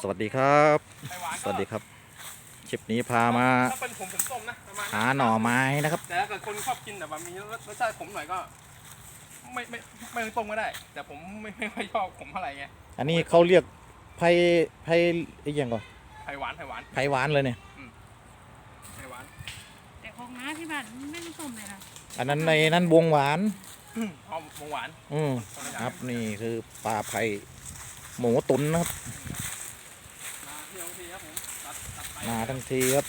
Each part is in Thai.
สวัสดีครับไข่หวานสก็วัสดีครับ คลิปนี้พามาถ้าเป็นผมผมต้มนะประมาณหาหน่อไม้นะครับ แต่ถ้าเกิดคนชอบกินแบบว่ามีรสชาติขมหน่อยก็ ไม่ไม่ไม่ต้องต้มก็ได้ แต่ผมไม่ไม่ค่อยชอบขมเท่าไหร่ไงอันนี้เขาเรียกไผ่ไผ่ไอ้ยังก่อนไข่หวานไข่หวานไผ่หวานเลยเนี่ยไข่หวาน แต่ของน้าที่บ้านไม่ได้ต้มเลยนะอันนั้นในนั้นวงหวานหอมหวาน อืมคนละอย่างครับนี่คือปลาไผ่หมูตุ๋นนะครับ มาเที่ยวทีครับผมตัดตัดไป มาทั้งทีครับ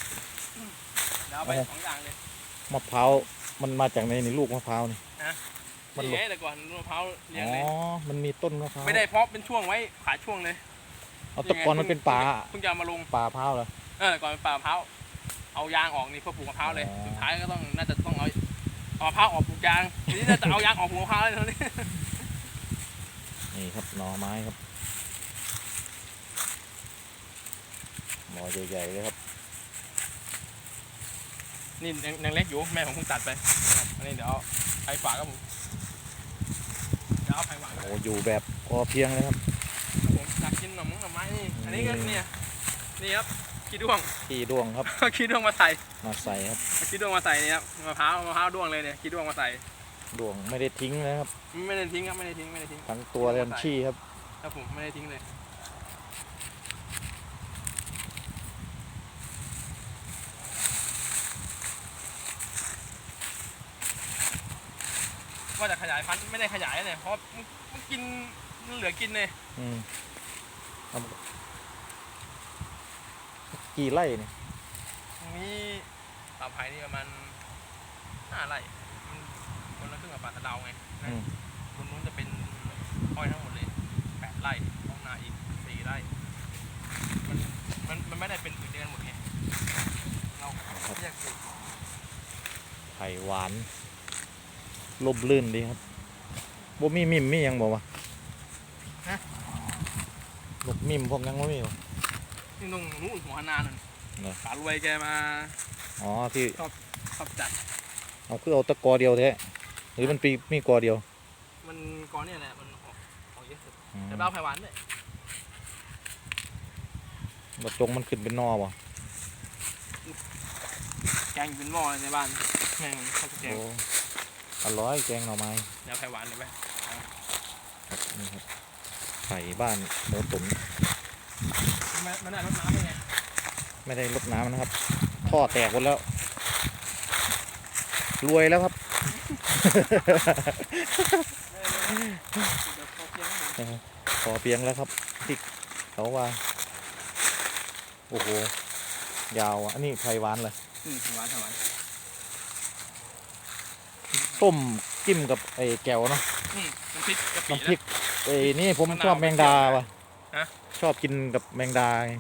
เดี๋ยวเอาไปสองอย่างเลยมะพร้าวมันมาจากในนี่ลูกมะพร้าวนี่ฮะมันนี่หลบไงแต่ก่อนมะพร้าวเลี้ยอ๋งอเลยมันมีต้นมะพร้าวไม่ได้เพราะเป็นช่วงไว้ขายช่วงเลยเอาแตะกอนมันเป็นป่าเพิ่งจะเอามาลง ป่าพร้าวเหรอ เออก่อนเป็นป่ามะพร้าวเอายางออกนี่เพื่อปลูกมะพร้าวเลย อ๋อ สุดท้ายก็ต้องน่าจะต้องเอาเอามะพร้าวออกปลูกยางทีนี้น่าจะเอายางออกปลูกมะพร้าวเลยเท่านี้ นี่ครับหน่อไม้ครับหม อใหญ่ๆเลยครับ นี่ยังยังเล็กอยู่แม่ผมเพิ่งตัดไปนะครับอันนี้เดี๋ยวเอาไผ่ฝากครับผมเดี๋ยวเอาไผ่หวานครับโอ้อยู่แบบพอเพียงเลยครับ ผมอยากกินหน่อมงหน่อไม้นี่อันนี้ก็เนี่ยนี่ครับขี้ด้วงที่ด้วงครับ ขี้ด้วงมาใส่มาใส่ครับเอาขี้ด้วงมาใส่นี่ครับมะพร้าวมะพร้าวด้วงเลยเนี่ยขี้ด้วงมาใส่ด้วงไม่ได้ทิ้งนะครับ ไม่ได้ทิ้งครับไม่ได้ทิ้งไม่ได้ทิ้งทั้งตัวเรียนชี่ครับครับผมไม่ได้ทิ้งเลย ว่าจะขยายพันธุ์ไม่ได้ขยายเลยเพราะมันมันกินมันเหลือกินเลยอืมเอากี่ไร่เนี่ยตรงนี้ป่าไผ่นี่ประมาณห้าไร่มันคนละครึ่งกับป่าตะเดาไงนะอืมคนนู้นจะเป็นอ้อยทั้งหมดเลยแปดไร่ท้องนาอีกสี่ไร่มันมันมันไม่ได้เป็นผืนเดียวกันหมดไงเราเรียกสิไผ่หวาน ลมลื่นดีครับบ่มีมิมมีหยังบอกว่าลูกมิมพวกยังบ่มีบ่นี่ตรงนู้นหัวหนานั่นเหรอปารวยแกมาอ๋อที่ขับจัด เอาคือเอาตะกอเดียวแท้หรือมันปีมีกอเดียว มันก้อนเนี่ยแหละมันออกออกเยอะสุดอืมแต่เบ้าไผ่หวานด้วยบ่จงมันขึ้นเป็นนอบ่แกงอยู่เป็นหม้อเลยในบ้านแม่งข้าวแกงโอ้อ ร่อยแกงหน่อไม้เดี๋ยวไผ่หวานเลยไหมครับนี่ครับไผ่บ้านหมูตุ๋นมันมันได้รดน้ำยังไงไม่ได้ลดน้ำนะครับท่อแตกหมดแล้ว รวยแล้วครับเดี๋ยวพอเพียงครับผมพอเพียงแล้วครับที่เขาว่า โอ้โห ยาวอะ อันนี้ไผ่หวานเลยอืมไผ่หวานไผ่หวาน ต้มจิ้มกับไอ้แก้วเนาะอืมน้ำพริกกะปิน้ำพรินะกไอ้นี่ผมมะนาวชอบแมงดาว่ะฮะ ชอบกินกับแมงดาไง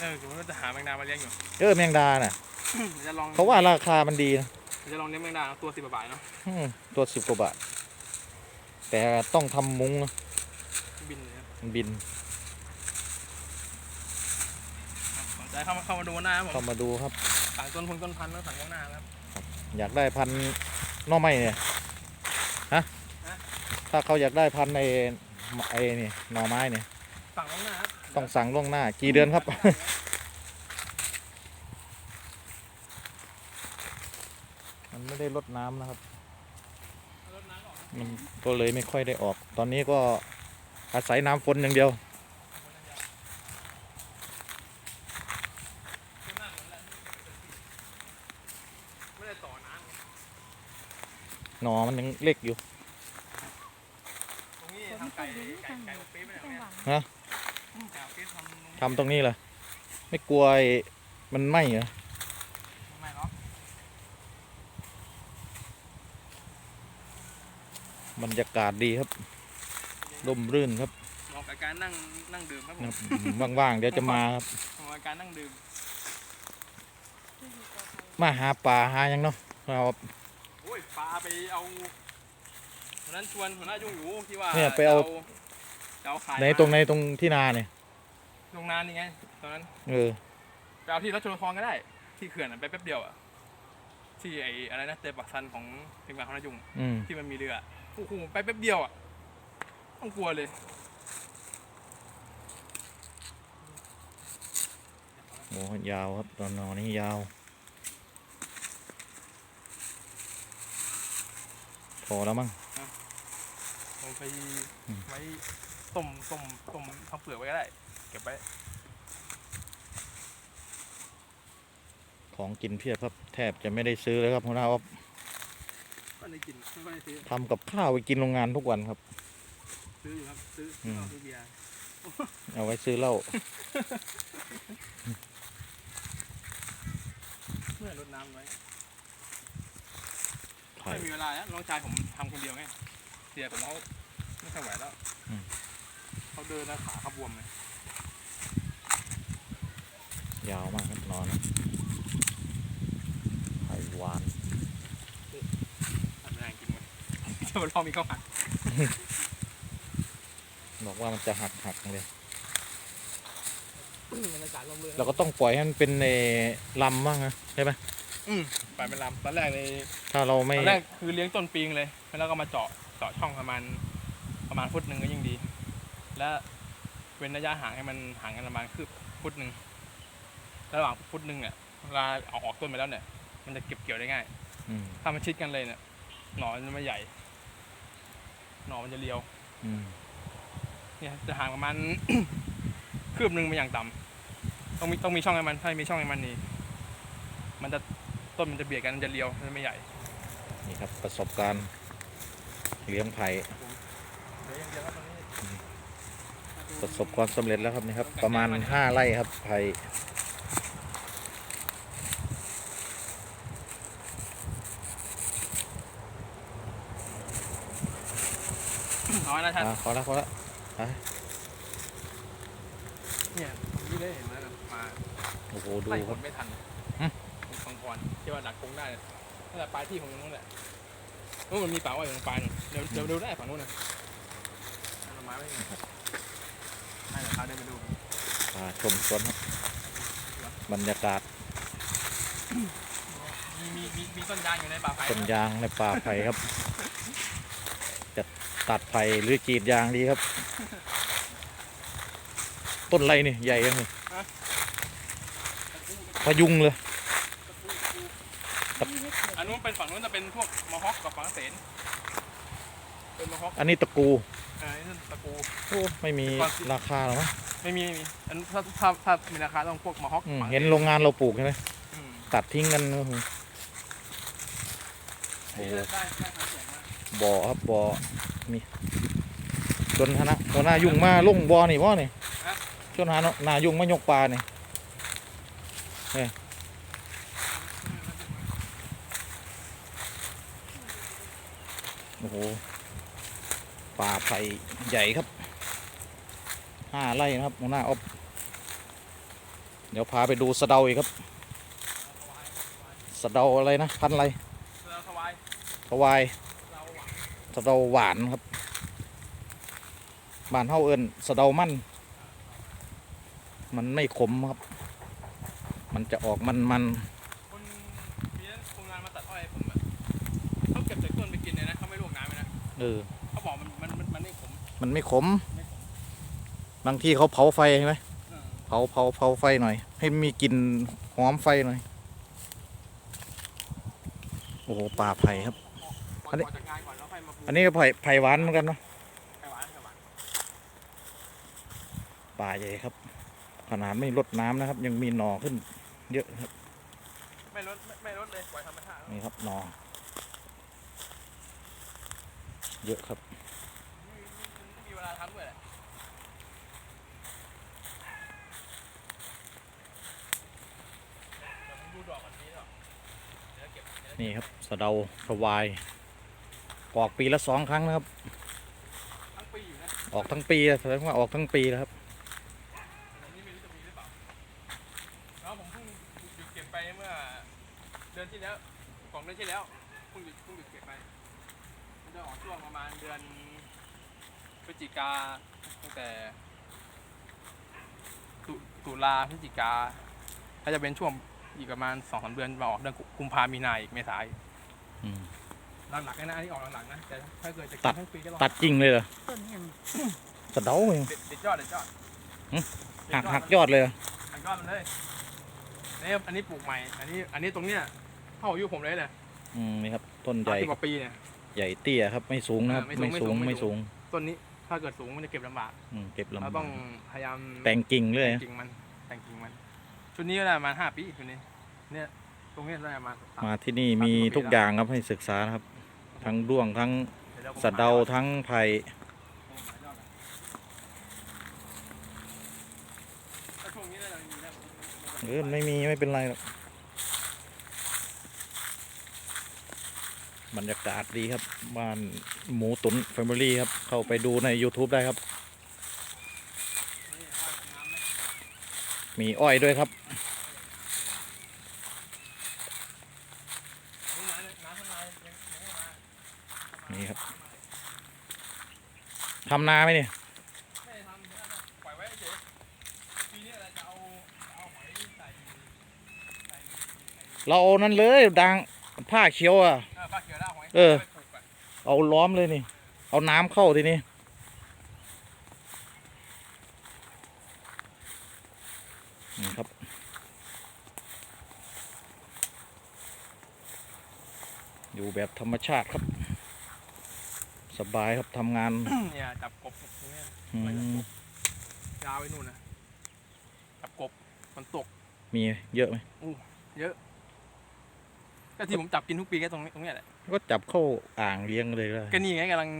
เออผมก็จะหาแมงดามาเลี้ยงอยู่ เออแมงดาน่ะเดี๋ยวจะลองเขาว่าราคามันดีนะเดี๋ยวจะลองเลี้ยงแมงดาตัวสิบบาทเนาะอืมตัวสิบกว่าบาทแต่ต้องทำมุ้งนะบินเลยนะมันบินสนใจเข้ามาเข้ามาดูหน้าครับผเข้ามมาดูครับ สั่งต้นพงต้นพันธุ์แล้วสั่งข้างหน้าครับอยากได้พันธุ์ห น่อไม้เนี่ยฮะฮะถ้าเขาอยากได้พันธุ์ไอ้ไอ้นี่หน่อไม้เนี่ยสั่งข้างหน้าครับต้องสั่งล่วงหน้า กี่เดือนครับ มันไม่ได้ลดน้ำนะครับรดน้ำก่อนมันก็เลยไม่ค่อยได้ออก ตอนนี้ก็อาศัยน้ำฝนอย่างเดียว ไม่ได้ต่อน้ หนอมันยังเล็กอยู่ำตรงนี้ทำไก่ไก่ไก่อบปี๊บไม่ได้ต้มเนี่ยหวานฮะไก่อบปี๊บทำตรงนี้ทำตรงนี้เหรอไม่กลัวไอ้มันไหมเหรอไม่หรอกบรรยากาศดีครับร่มรื่นครับเหมาะกับการนั่งนั่งดื่มครับผมนะครับอืมว่างๆเดี๋ยวจะมาครับเหมาะกับการนั่งดื่มมาหาปลาหาหยังเนาะเราโอ้ยปลาไปเอาวันนั้นชวนหัวหน้ายุ่งอยู่ที่ว่าเนี่ยไปเอา จะเอาขายในตรงในตรงที่นาเนี่ยโรงนานนี่ไงตอนนั้นเออไปเอาที่รัชโลทองก็ได้ ที่เขื่อนอะไปแป๊บเดียวอะที่ไอ้อะไรนะเตปักซันของเพียงบางของนายุงอืมที่มันมีเรือโอ้โหไปแป๊บเดียวอะต้องกลัวเลยโอ้ยาวครับตอนนอนนี่ยาว อแล้วมั้งเอาไปอืมไว้ต้มต้มต้มทำเปลือกไว้ก็ได้ เก็บไว้ ของกินเพียบครับ แทบจะไม่ได้ซื้อเลยครับหัวหน้าอ๊อฟก็ได้กินไม่ได้ซื้อทำกับข้าวไปกินโรงงานทุกวันครับ ซื้ออยู่ครับ ซื้ออืมซื้อเบียร์เอาไว้ซื้อเหล้าเพื่อรดน้ำไว้ ไผ่ ไม่มีเวลาแล้วน้องชายผมทำคนเดียวไงเสียผมเขาไม่ค่อยไหวแล้วอืม เขาเดินแล้วขาเขาบวมเลยยาวมากครับนอนไผ่หวาน ทำไม่ได้กินเลยเจ้าพ่อมีข้าวผัดบอกว่ามันจะหักหักๆเลยบรรยากาศลมเรือนเราก็ต้องปล่อยให้มันเป็นในลำบ้างนะใช่ไหม อืมไปเป็นลำตอนแรกเลยถ้าเราตไม่อนแรกคือเลี้ยงต้นปีงเลย แล้วก็มาเจาะเจาะช่องประมาณประมาณฟุตหนึ่งก็ยิ่งดี และเว้นระยะห่างให้มันห่างกันประมาณคืบฟุตหนึ่งระหว่างฟุตหนึ่งเนี่ยเวลาเอาออกต้นไปแล้วเนี่ย มันจะเก็บเกี่ยวได้ง่าย อืมถ้ามันชิดกันเลยเนี่ยหน่อมันจะไม่ใหญ่ หน่อมันจะเรียว อืมเนี่ยจะห่างประมาณ คืบหนึ่งเป็นอย่างต่ำต้องมีต้องมีช่องให้มันถ้าไม่มีช่องให้มันนี่มันจะ ต้นมันจะเบียดกันมันจะเรียวมันจะไม่ใหญ่นี่ครับประสบการณ์เลี้ยงไผ่เดี๋ยวอย่างเดียวครับตรงนี้ประสบความสำเร็จแล้วครับนี่ครับ ประมาณห้าไร่ครับไผ่น้อยนะท่านอะพอแล้วพอแล้วเนี่ยผมไม่ได้เห็นแล้วนะมาโอ้โหดูไล่คผรับลไม่ทันหึผมฟังก่อน ที่ว่าดักกงได้เนี่ยนั่นแหละปลายที่ของตรงนู้นแหละนู้นมันมีป่าอ้อยอยู่ตรงปลายนู่นเดี๋ยวเดี๋ยวดูได้ฝั่งนู้นนะเอาไม้ไม่มีให้เดี๋ยวพาเดินไปดูพาชมสวนครับบรรยากาศมีมีมีมีต้นยางอยู่ในป่าไผ่ต้นยางในป่าไผ่ครับ จะตัดไผ่หรือกรีดยางดีครับ ต้นอะไรนี่ใหญ่ยังนี่พยุงเลย อันนู้นเป็นฝั่งนู้นจะเป็นพวกมอฮอคกับฝังเสนเป็นมอฮอคอันนี้ตะกูเออนี่ตะกูโอ้ไม่มีราคาหรอมั้งไม่มีไม่มีอันถ้าถ้าถ้ามีราคาต้องพวกมอฮอคอืมฝังเห็นโรงงานเราปลูกใช่ไหมอืมตัดทิ้งกันโอ้โหโอ้โหได้ได้ได้ความเสี่ยงมากบ่อครับบ่อมีจนคณะหัวหน้ายุ่งมาลงบ่อนี่บ่อนี่จนหาหน้ายุ่งมายกปลานี่เนี่ย โอ้โหป่าไผ่ใหญ่ครับห้าไร่นะครับหัวหน้าอ๊อฟเดี๋ยวพาไปดูสะเดาอีกครับสะเดาอะไรนะพันอะไรเราถวายถวายสะเดาหวานครับบ้านเฮาเอิ้นสะเดามัน มันไม่ขมครับ มันจะออกมันมันคน เลยนะๆเออเขาบอกมันมันมันมันไม่ขมมันไม่ขม ไม่ขมบางที่เขาเผาไฟใช่ไหมเออเผาเผาเผาไฟหน่อย ให้มีกลิ่นหอมไฟหน่อย โอ้โหป่าไผ่ครับอันนี้ก่จากงานก่อนแล้วค่อยมาปลูกอันนี้ก็ไผ่ไผ่หวานเหมือนกันเนาะไผ่หวานไผ่หวานป่าใหญ่ครับ ขนาดไม่ลดน้ำนะครับ ยังมีหน่อขึ้น เยอะครับไม่ลดไม่ไม่ลดเลยปล่อยธรรมชาติแล้วนี่ครับหน่อ เยอะครับไม่ไม่มีเวลาทำด้วยแหละเดี๋ยวผมดูดอกก่อนนี้หรอกเดี๋ยวเก็บเดี๋ยวเก็บนี่ครับสะเดาสวายออกปีละสองครั้งนะครับทั้งปีอยู่นะออกทั้งปีอะแสดงว่าออกทั้งปีแล้วครับ อันนี้ไม่รู้จะมีหรือเปล่าแล้วผมเพิ่งหยุดเก็บไปเมื่อเดือนที่แล้วของเดือนที่แล้วเพิ่งหยุดเพิ่งหยุดเก็บไป มันจะออกช่วงประมาณเดือนพฤศจิกาตั้งแต่ ตุตุลาพฤศจิกาถ้าจะเป็นช่วงอีกประมาณสองสามเดือนมาออกเดือนกุมภามีนาอีกเมษายนอืมหลักๆนะอันนี้ออกหลักๆนะแต่ถ้าเกิดจะตักิดนทั้งปีก็ลองตัดจริงเลยเหรอต้นยังสะเดาเองเด็ดเด็ดยอดเด็ดยอดหึเด็ดหักมันหักยอดเลยเหรอหักยอดมันเลยอันนี้อันนี้ปลูกใหม่ อันนี้ อันนี้ตรงเนี้ยเท่าอายุผมเลยเลยอืมนี่ครับ ต้นใหสามญ่สิบกว่าปีเนี่ยใหญ่เตี้ยครับ ไม่สูงนะครับอ่าไม่ไม่สูสูงงไม่ไม่สูสูงงต้นนี้ ถ้าเกิดสูงมันจะเก็บลำบากอืมเก็บลำเราบาต้องกพยายามแต่งกิ่งเลยแต่งกิ่งมันแต่งกิ่งมัน ชุดนี้ก็ได้ประมาณห้าปีชุดนี้ เนี่ยตรงเนี้ยได้ประมาณสาม มาที่นี่มีสามสิบกว่าปีทุกอย่างครับให้ศึกษานะครับ ทั้งด้วงทั้งดี๋ยวผมสะเดาหยอทั้งไผ่ผมหายอดก่อนถ้าช่วงนี้น่าจะมีแล้ว เออไม่มีไม่เป็นไรหรอก บรรยากาศดีครับบ้านหมูตุ๋นแฟมิลี่ครับ เข้าไปดูใน YouTube ได้ครับ มีอ้อยด้วยครับนี่ครับทำนาไหมเนี่ยเราเอาหอยใส่ใส่ไอ้เราเอานั่นเลยดังผ้าเขียวอะ เออปลาเขียวได้หอยเออไปปลูกอะเอาล้อมเลยนี่ เอาน้ำเข้าทีนี้นี่ครับอยู่แบบธรรมชาติครับ สบายครับทำงานเนี่ยจับกบตรงเนี้ยอืมยาวไปนู่นนะจับกบมันตก มีเยอะไหมเยอะ ก็ที่ผมจับกินทุกปีก็ตรงนี้ตรงเนี้ยแหละก็จับเข้าอ่างเลี้ยงเลยก็ได้ก็นี่ไงกำลัง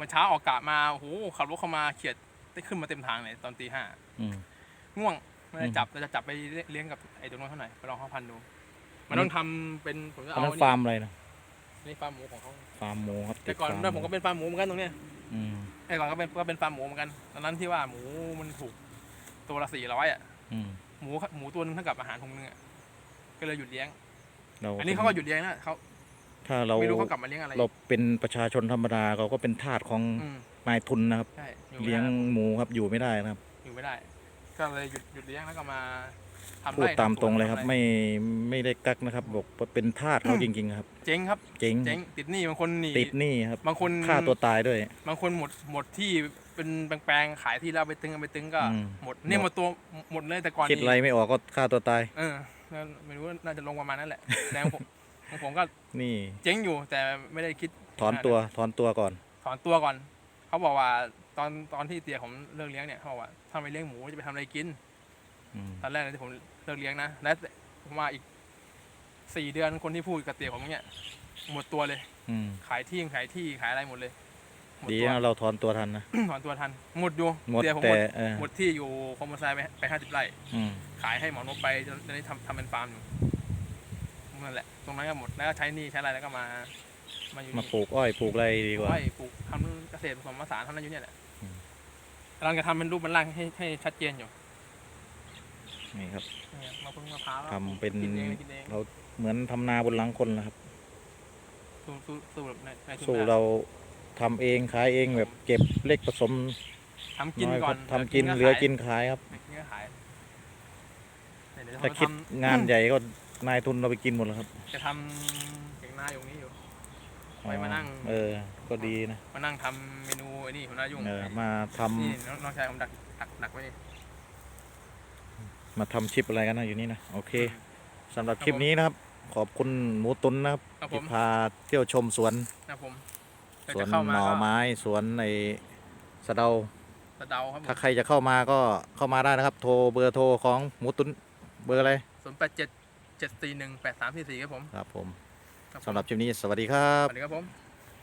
มาเช้าออกกะมาโอ้โหขับรถเข้ามาเขียดได้ขึ้นมาเต็มทางเลยตอนตีห้าอืม ง่วงไม่ได้อืมจับเราจะจับไปเลี้ยงกับไอ้ตรงนั้นเท่าไหร่ไปลองข้าวพันธุ์ดูอัมันนนี้ต้องทำเป็นผมจะอันเอานั้นนี่ฟาร์มอะไรนะนี่ฟาร์มหมูของเขาฟาร์มหมูครับแต่ก่อนฟาร์ด้วยผมก็เป็นฟาร์มหมูเหมือนกันตรงเนี้ย อืมแต่ก่อนก็เป็นก็เป็นฟาร์มหมูเหมือนกัน ตอนนั้นที่ว่าหมูมันถูกตัวละสี่ร้อยอะ อืมหมูหมูตัวนึงเท่ากับอาหารถุงนึงอะ ก็เลยหยุดเลี้ยง เราอันนี้เขาก็หยุดเลี้ยงนะเขาถ้าเราไม่รู้เขากลับมาเลี้ยงอะไรเราเป็นประชาชนธรรมดาเราก็เป็นทาสของอืมนายทุนนะครับ ใช่อยู่ไม่เลี้ยงได้หมูครับอยู่ไม่ได้นะครับอยู่ไม่ได้ ก็เลยหยุดหยุดเลี้ยงแล้วก็มาทำพูดไร่ตามทำสวนตรงเลยครับ ทำอะไม่ไม่ได้กักนะครับ บอกว่าเป็นทาสเขาจริงๆครับ เจ๊งครับ เจ๊งเจ๊งติดหนี้บางคนหนีติดหนี้ครับบางคนฆ่าตัวตายด้วย บางคนหมดหมดที่เป็นแปลงๆขายที่แล้วไปตึงเอาไปตึงก็ อืมหมดเนี่ยหมดตัวหมดเลยแต่ก่อนคิดนี้อะไรไม่ออกก็ฆ่าตัวตาย เออ แล้วไม่รู้ว่าน่าจะลงประมาณนั้นแหละแต่ของผมของผมก็นี่ เจ๊งอยู่แต่ไม่ได้คิดถอนตัวถอนตัวก่อน ถอนตัวก่อน เขาบอกว่าตอนตอนที่เตี๋ยผมเลิกเลี้ยงเนี่ยเขาบอกว่าถ้าไม่เลี้ยงหมูจะไปทำอะไรกินอืมตอนแรกที่ผมเลิกเลี้ยงนะและผมมาอีกสี่เดือนคนที่พูดกับเตี๋ยผมเนี่ยหมดตัวเลย อืมขายที่ขายที่ขายอะไรหมดเลยหม ดดีตัวนะเราถอนตัวทันนะ ถอนตัวทัน หมดอยู่หมดเตี๋ยผมแต่หมดเออ หมดที่อยู่คอมโบไซไปไปห้าสิบไร่ อืมขายให้หมอนกไปจนตอนนี้ทำทำเป็นฟาร์มอยู่นั่นแหละ ตรงนั้นก็หมด แล้วก็ใช้หนี่ใช้อะไรแล้วก็มา มาอยู่มานี่ปลูกอ้อยปลูกอะไรดีกว่าไว้ปลูกทำเกษตรผสมผสานเท่านั้นอยู่เนี่ยแหละอืม กำลังจะทำเป็นรูปเป็นร่างให้ให้ชัดเจนอยู่นี่ครับ เนี่ยมาพึ่งมะพร้าวทำเป็น กินเองกินเองเราเหมือนทำนาบนหลังคนนะครับ สู้สู้สู้แบบในในทุนสู้แบบเรา ทำเองขายเองแบบเก็บเล็กผสมทำกินน้อยก่อนทำกินเหลือกินขายขายครับ เหลือกินก็ขายเนี่ยเดี๋ยวถ้าจะคิดทำ งานใหญ่ก็นายทุนเราไปกินหมดแล้วครับจะทำเก่งหน้าอยู่นี้อยู่ไปมานั่ง เออ ก็ดีนะมานั่งทำเมนูไอ้นี่หัวหน้ายุ่งเออมาทำนี่น้องน้องชายผมดักดักดักไว้นี่ มาทำชิปอะไรกันนะอยู่นี่นะโอเคสำหรับครับคลิปนี้นะครับ ขอบคุณหมูตุนนะครับครับผม ที่พาเที่ยวชมสวน นะผม สวนจะเข้าหมาน่อก็ไม้สวนในสะเดาสะเดาครับผถ้ามใครจะเข้ามาก็เข้ามาได้นะครับ โทรเบอร์โทรของหมูตุนเบอร์อะไรศูนย์แปดเจ็ดเจ็ดสี่หนึ่งแปดสามสี่สี่ครับผมครับผมครับผมสำหรับคลิปนี้สวัสดีครัสบวัสดีครับผม